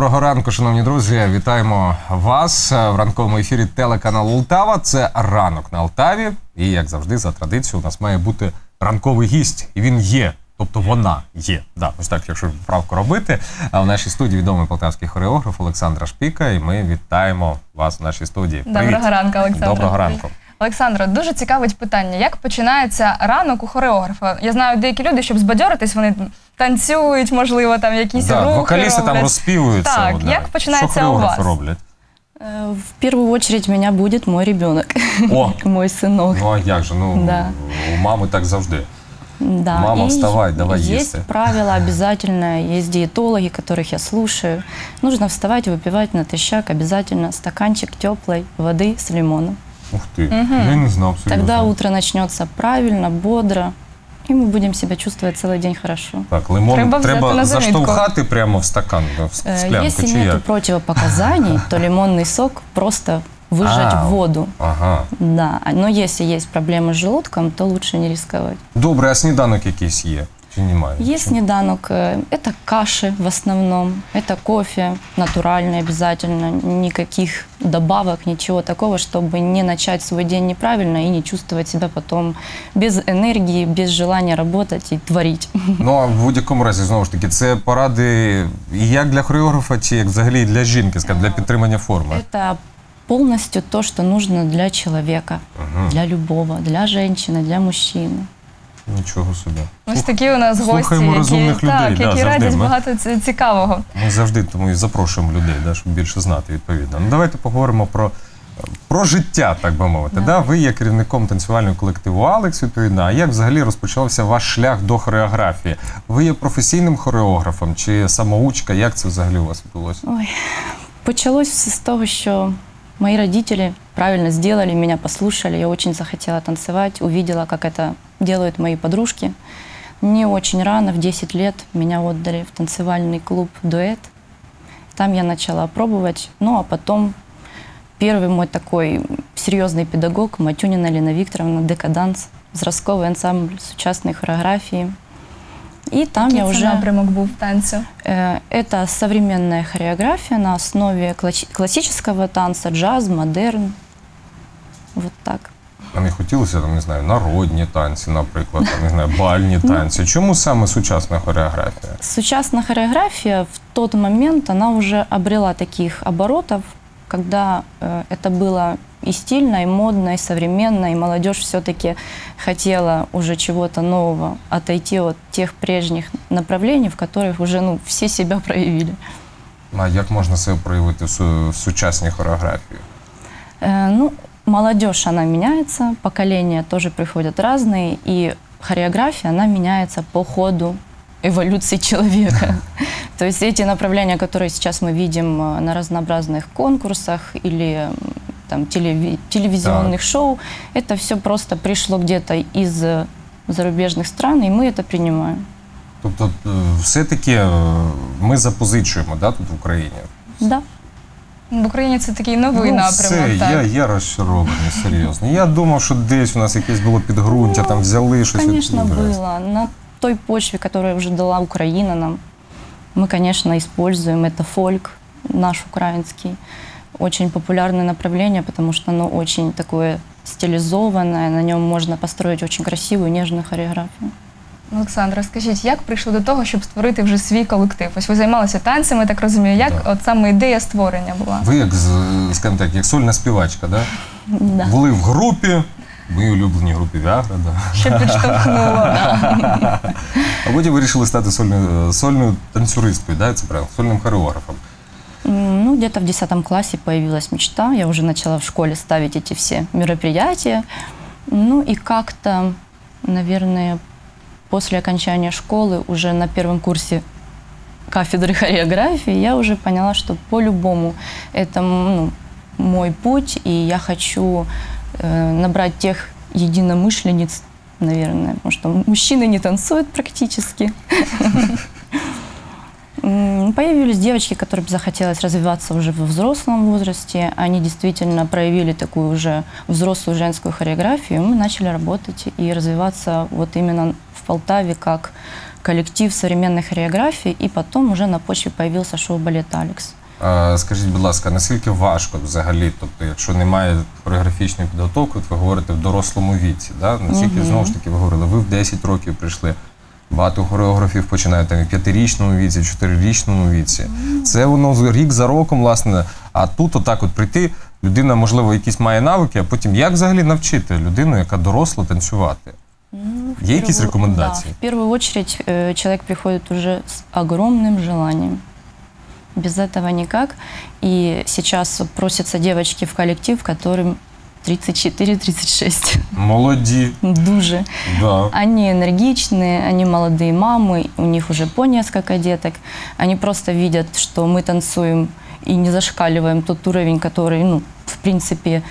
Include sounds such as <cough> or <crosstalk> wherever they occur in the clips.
Доброго ранку, шановні друзі. Вітаємо вас в ранковому ефірі телеканалу Лтава. Це ранок на Алтаві. І як завжди, за традицією, у нас має бути ранковий гість, і він є. Тобто вона є. Да, ось так, якщо правку робити. А в нашій студії відомий полтавський хореограф Олександра Шпіка. І ми вітаємо вас в нашій студії. Доброго Привіт. ранку, Олександра. Доброго ранку. Олександро, дуже цікавить питання. Як починається ранок у хореографа? Я знаю, деякі люди, щоб збадьоритись, вони танцюють, можливо, там якісь Да, рухи вокалісти там роблять. розспівуються. Так, от, да. як починається Що у вас? хореографи роблять? Э, В первую очередь меня будет мой ребенок, О, <laughs> мой сынок. ну а як же? Ну, Да. у мами так завжди. Да. Мама, и вставай, давай Есть есть. правила <laughs> обязательно, есть диетологи, которых я слушаю. Нужно вставать и выпивать натощак обязательно стаканчик теплой воды с лимоном. Ух ти, я не знав серйозно. Тогда утро начнется правильно, бодро, и мы будем себя чувствовать целый день хорошо. Так, лимон Треба треба, взяти на замітку. заштовхати прямо в стакан, в Э, склянку, Если чи нет як? противопоказаний, <laughs> то лимонный сок просто выжать А. в воду. Ага. Да, но если есть проблемы с желудком, то лучше не рисковать. Добре, а сніданок якийсь є? Чи немає? Есть Чи- снеданок, э, это каши в основном, это кофе натуральный обязательно, никаких добавок, ничего такого, чтобы не начать свой день неправильно и не чувствовать себя потом без энергии, без желания работать и творить. <laughs> Ну, а в будь-якому разі, знову ж таки, це поради і як для хореографа, чи як взагалі для жінки, скажімо, для підтримання форми. Это полностью то, что нужно для человека, для любого, для женщины, для мужчины. Нічого собі. Ось такі у нас гості, Слухаємо які, розумних людей, так, да, які завжди. радять Ми- багато ці- цікавого. Ми завжди тому і запрошуємо людей, да, щоб більше знати відповідно. Ну давайте поговоримо про, про життя, так би мовити. Да. Ви є керівником танцювального колективу Алекс, відповідно. А як взагалі розпочався ваш шлях до хореографії? Ви є професійним хореографом чи самоучка? Як це взагалі у вас відбулося? Ой, почалось все с того, что мои родители правильно сделали, меня послушали. Я очень захотела танцевать, увидела, как это делают мои подружки. Мне очень рано, в 10 лет, меня отдали в танцевальный клуб «Дуэт». Там я начала пробовать, ну а потом первый мой такой серьезный педагог Матюнина Лена Викторовна «Декаданс», взростковый ансамбль сучасной хореографии. И там Який я уже... напрямок був танцю. Э, Это современная хореография на основе класси- классического танца, джаз, модерн. Вот так. Нам і хотілося там, не знаю, народні танці, наприклад, там, не знаю, бальні танці. Чому саме сучасна хореографія? Сучасная хореография в тот момент, она уже обрела таких оборотов, когда э, это было и стильно, и модно, и современно, и молодежь все-таки хотела уже чего-то нового, отойти от тех прежних направлений, в которых уже ну, все себя проявили. А як можна себе проявити в, су- в сучасній хореографії? Э, Ну, молодежь, она меняется, поколения тоже приходят разные, и хореография, она меняется по ходу эволюции <laughs> человека. <laughs> То есть эти направления, которые сейчас мы видим э, на разнообразных конкурсах или м, там, телеви- телевизионных Так. шоу, это все просто пришло где-то из э, зарубежных стран, и мы это принимаем. Тобто, е, все-таки е, ми запозичуємо да, тут в Україні. Да. В Україні це такий новий ну, напрямок. все, так. я, я розчарований, серйозно. Я думав, що десь у нас якесь було підґрунтя, там взяли щось. Конечно, відтуди. было. На той почве, которую уже дала Украина нам, мы, конечно, используем. Это фольк наш украинский. Очень популярное направление, потому что оно очень такое стилизованное, на нем можно построить очень красивую, нежную хореографию. Олександра, скажіть, як прийшли до того, щоб створити вже свій колектив? Ось ви займалися танцями, так розумію. Як Да. от саме ідея створення була? Ви як, з- скажімо так, як сольна співачка, да? Да. були в групі, в моїй улюбленій групі Віагра, да? Що підштовхнуло? а потім вирішили стати сольною, сольною танцюристкою, да? це правильно, сольним хореографом. М, Ну, где-то в 10 классе появилась мечта. Я уже начала в школе ставить эти все мероприятия. Ну и как-то, наверное, после окончания школы, уже на первом курсе кафедры хореографии, я уже поняла, что по-любому это ну, мой путь, и я хочу э, набрать тех единомышленниц, наверное, потому что мужчины не танцуют практически. <laughs> Появились девочки, которым захотелось развиваться уже во взрослом возрасте. Они действительно проявили такую уже взрослую женскую хореографию. Мы начали работать и развиваться вот именно в Полтаве как коллектив современной хореографии, и потом уже на почве появился шоу-балет «Алекс». Скажіть, будь ласка, наскільки важко взагалі, тобто, якщо немає хореографічної підготовки, от ви говорите в дорослому віці, да? наскільки Мгм. знову ж таки ви говорили, ви в 10 років прийшли. Багато хореографів починають там і в п'ятирічному віці, в чотирирічному віці. Це воно рік за роком, власне. А тут отак от прийти, людина, можливо, якісь має навики, а потім як взагалі навчити людину, яка доросла, танцювати? Ну, в Є якісь первую- рекомендации? Да, в первую очередь э, человек приходит уже с огромным желанием. Без этого никак. И сейчас просятся девочки в коллектив, которым 34-36. Молоді, Дуже. да. Они энергичные, они молодые мамы, у них уже по несколько деток. Они просто видят, что мы танцуем и не зашкаливаем тот уровень, который, ну, в принципе, э,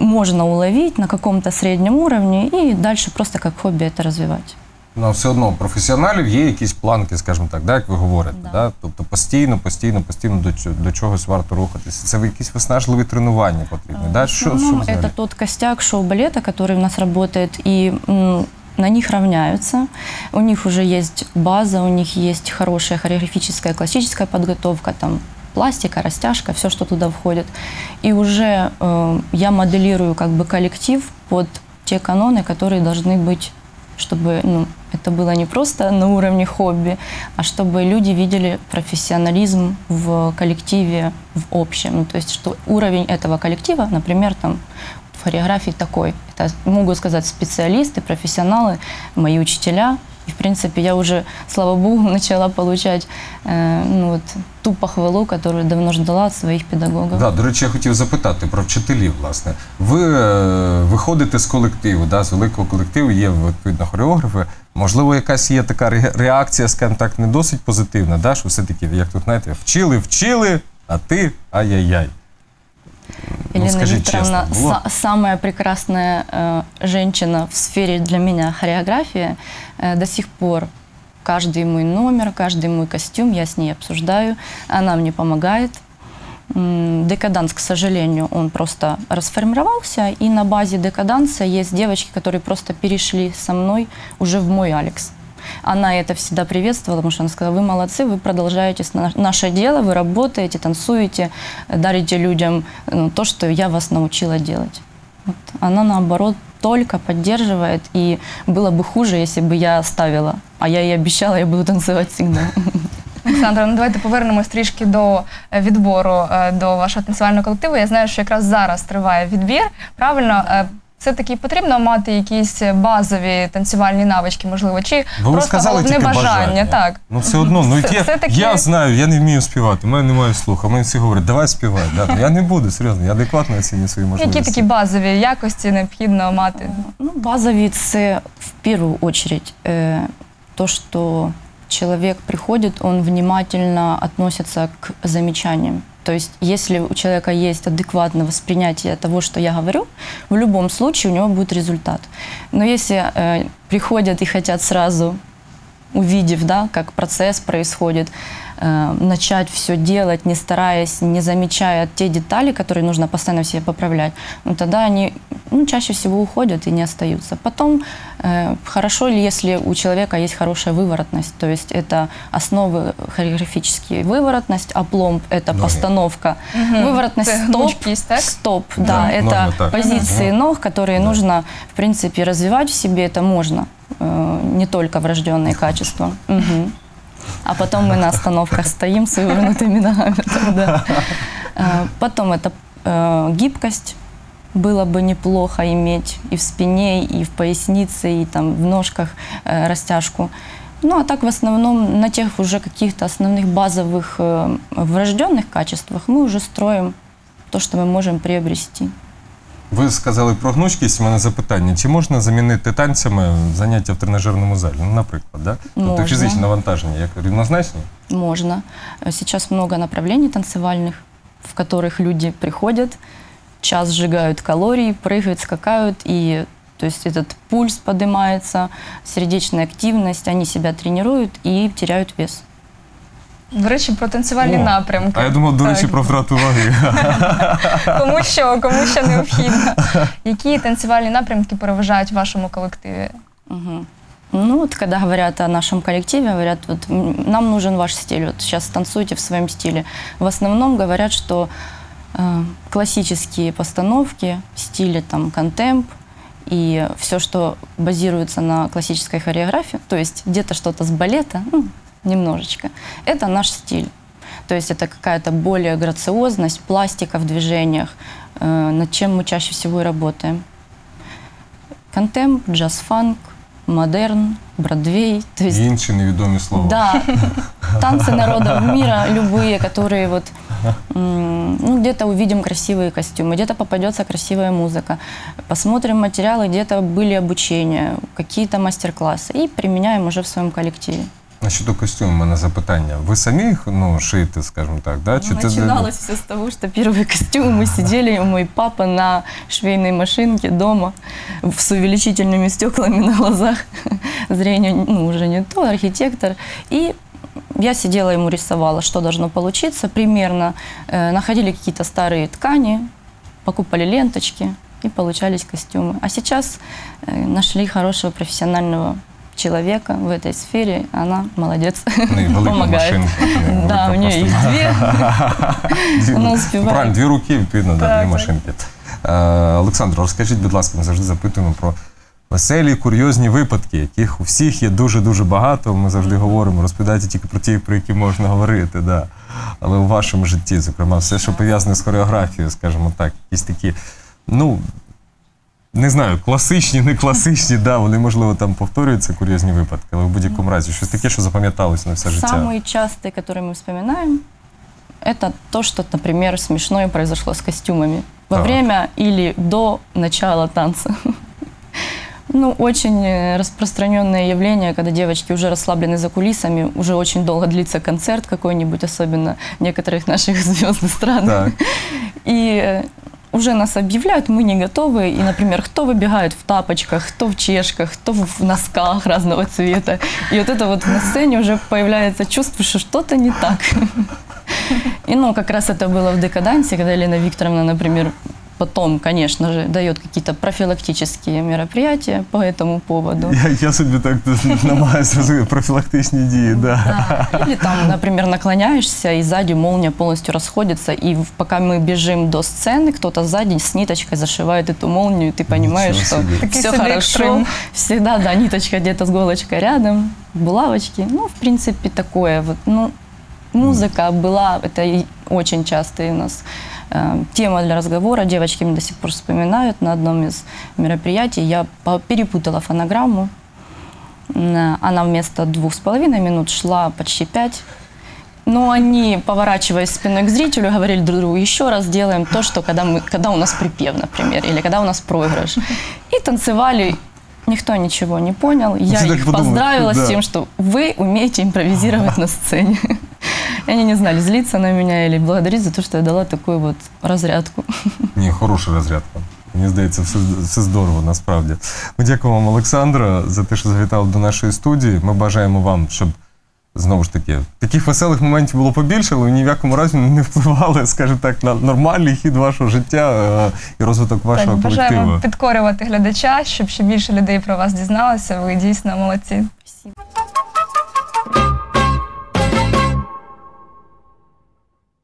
можно уловить на каком-то среднем уровне и дальше просто как хобби это развивать. Ну, все одно у професіоналів є якісь планки, скажімо так, да, як ви говорите. Да. Да. Тобто постійно, постійно, постійно до, чо- до чогось варто рухатися. Це якісь виснажливі тренування потрібні. Да? В Що, що основном взагалі? это тот костяк шоу-балета, который у нас работает, и м, на них равняются. У них уже есть база, у них есть хорошая хореографическая, классическая подготовка, там пластика, растяжка, все, что туда входит. И уже э, я моделирую как бы коллектив под те каноны, которые должны быть, чтобы ну, это было не просто на уровне хобби, а чтобы люди видели профессионализм в коллективе в общем. Ну, то есть, что уровень этого коллектива, например, там в хореографии такой. Это могут сказать специалисты, профессионалы, мои учителя. И, в принципе, я уже, слава богу, <laughs> начала получать э, ну, вот, ту похвалу, которую давно ждала от своих педагогов. Да, до речі, я хотів запитати про вчителів, власне. Ви е, виходите з колективу, да, з великого колективу, є відповідно хореографи. Можливо, якась є така ре- реакція, скажімо так, не досить позитивна, да, що все-таки, як тут знаєте, вчили, вчили, а ти ай-яй-яй. Ну, Елена скажи Викторовна, честно, са- самая прекрасная э, женщина в сфере для меня хореография. Э, до сих пор каждый мой номер, каждый мой костюм я с ней обсуждаю. Она мне помогает. Декаданс, к сожалению, он просто расформировался, и на базе декаданса есть девочки, которые просто перешли со мной уже в мой Алекс. Она это всегда приветствовала, потому что она сказала, вы молодцы, вы продолжаете с- на- наше дело, вы работаете, танцуете, э, дарите людям ну, то, что я вас научила делать. Вот. Она, наоборот, только поддерживает, и было бы хуже, если бы я оставила. А я ей обещала, я буду танцевать всегда. Олександра, ну давайте повернемось трішки до е, відбору е, до вашого танцювального колективу. Я знаю, що якраз зараз триває відбір. Правильно, Е, все-таки потрібно мати якісь базові танцювальні навички, можливо, чи ви просто сказали головне тільки бажання. Так. Ну все одно, ну я, все-таки- я знаю, я не вмію співати, у мене немає слуху. Мені всі говорять, давай співай. Да. Ну, Я не буду, серйозно, я адекватно оцінюю свої можливості. Які такі базові якості необхідно мати? Ну, базовые це в первую очередь э, то, что человек приходит, он внимательно относится к замечаниям. То есть, если у человека есть адекватное воспринятие того, что я говорю, в любом случае у него будет результат. Но если э, приходят и хотят сразу увидев, да, как процесс происходит, э, начать все делать, не стараясь, не замечая те детали, которые нужно постоянно себе поправлять, ну, тогда они ну, чаще всего уходят и не остаются. Потом, э, хорошо ли, если у человека есть хорошая выворотность, то есть это основы хореографические. Выворотность, опломб – это Ноги. постановка. Мгм. Выворотность стоп, гнучкость, так? стоп, Да, да, это так. позиции Мгм. ног, которые Да. нужно, в принципе, развивать в себе, это можно, э, не только врожденные качества. Мгм. А потом мы на остановках стоим с вывернутыми ногами. <laughs> Э, Потом это э, гибкость Было бы неплохо иметь и в спине, и в пояснице, и там в ножках э, растяжку. Ну, а так в основном на тех уже каких-то основных базовых э, врожденных качествах мы уже строим то, что мы можем приобрести. Ви сказали про гнучкість. У мене запитання: чи можна замінити танцями заняття в тренажерному залі? Ну, наприклад, да? Тобто Можна. фізичне навантаження як рівнозначні? Можно. Э, Сейчас много направлений танцевальных, в которых люди приходят, час сжигают калории, прыгают, скакают, и то есть этот пульс поднимается, сердечная активность, они себя тренируют и теряют вес. До речі, про танцювальні О, напрямки. А я думав, до Так. речі, про втрату ваги. <laughs> Кому що, кому що необхідно. Які танцювальні напрямки переважають в вашому колективі? Мгм. Ну вот, когда говорят о нашем коллективе, говорят, вот м, нам нужен ваш стиль, вот сейчас танцуйте в своем стиле. В основном говорят, что э, классические постановки в стиле там контемп и все, что базируется на классической хореографии, то есть где-то что-то с балета, ну, немножечко, это наш стиль. То есть это какая-то более грациозность, пластика в движениях, э, над чем мы чаще всего и работаем. Контемп, джаз-фанк, модерн, бродвей. То есть, Інші невідомі слова. да, <laughs> танцы народов мира, любые, которые вот, м, ну, где-то увидим красивые костюмы, где-то попадется красивая музыка, посмотрим материалы, где-то были обучения, какие-то мастер-классы и применяем уже в своем коллективе. А щодо костюму, у мене запитання. Ви самі їх ну, шиєте, скажімо так, да? Чи це- Начиналось все с того, что первые костюмы мы сидели, мой папа на швейной машинке дома с увеличительными стеклами на глазах. <laughs> Зрение ну, уже не то, архитектор. И я сидела ему рисовала, что должно получиться примерно. Э, находили какие-то старые ткани, покупали ленточки и получались костюмы. А сейчас э, нашли хорошего профессионального человека в этой сфере, она молодец, Ну, і велика <laughs> помогает. машинка. <laughs> Да, у нее есть две. Дві- Вона ну, співає. <laughs> Правильно, дві руки, відповідно, да, Так, дві так. машинки. Е, Олександро, розкажіть, будь ласка, ми завжди запитуємо про веселі, курйозні випадки, яких у всіх є дуже-дуже багато. Ми завжди говоримо, розповідайте тільки про ті, про які можна говорити. Да. Але у вашому житті, зокрема, все, що пов'язане з хореографією, скажімо так, якісь такі, ну. Не знаю, класичні, не класичні, да, вони, можливо, там повторюються курйозні випадки, але в будь-якому разі щось таке, що запам'яталось на все життя. Самые частые, которые мы вспоминаем, это то, что, например, смешное произошло с костюмами во Так. время или до начала танца. Ну, очень э, распространенное явление, когда девочки уже расслаблены за кулисами, уже очень долго длится концерт какой-нибудь, особенно некоторых наших <laughs> звезд эстрады. Так. <laughs> И э, уже нас объявляют, мы не готовы. И, например, кто выбегает в тапочках, кто в чешках, кто в носках разного цвета. И вот это вот на сцене уже появляется чувство, что что-то не так. <laughs> И, ну, как раз это было в «Декадансе», когда Елена Викторовна, например, потом, конечно же, дает какие-то профилактические мероприятия по этому поводу. Я, я собі так <laughs> намагаюся зрозуміти профілактичні дії, да. Да. Или там, например, наклоняешься, и сзади молния полностью расходится, и в- пока мы бежим до сцены, кто-то сзади с ниточкой зашивает эту молнию, и ты понимаешь, Ничего что себе. Такой все себе хорошо. экстрим. Всегда, да, ниточка где-то с голочкой рядом, булавочки. Ну, в принципе, такое вот. Ну, музыка была, это и очень часто у нас э, тема для разговора. Девочки мне до сих пор вспоминают на одном из мероприятий. Я перепутала фонограмму. Она вместо двух с половиной минут шла почти пять. Но они, поворачиваясь спиной к зрителю, говорили друг другу, еще раз делаем то, что когда, мы, когда у нас припев, например, или когда у нас проигрыш. И танцевали. Никто ничего не понял. Я их поздравила да. с тем, что вы умеете импровизировать на сцене. И они не знали, злиться на меня или благодарить за то, что я дала такую вот разрядку. Ні, хороша розрядка. Мені здається, все, все здорово насправді. Ми дякуємо вам, Олександра, за те, що завітали до нашої студії. Ми бажаємо вам, щоб знову ж таки таких веселих моментів було побільше, але ні в якому разі не впливали, скажімо так, на нормальний хід вашого життя е, і розвиток вашого Так, бажаємо колективу. підкорювати глядача, щоб ще більше людей про вас дізналося. Ви дійсно молодці. Спасибо.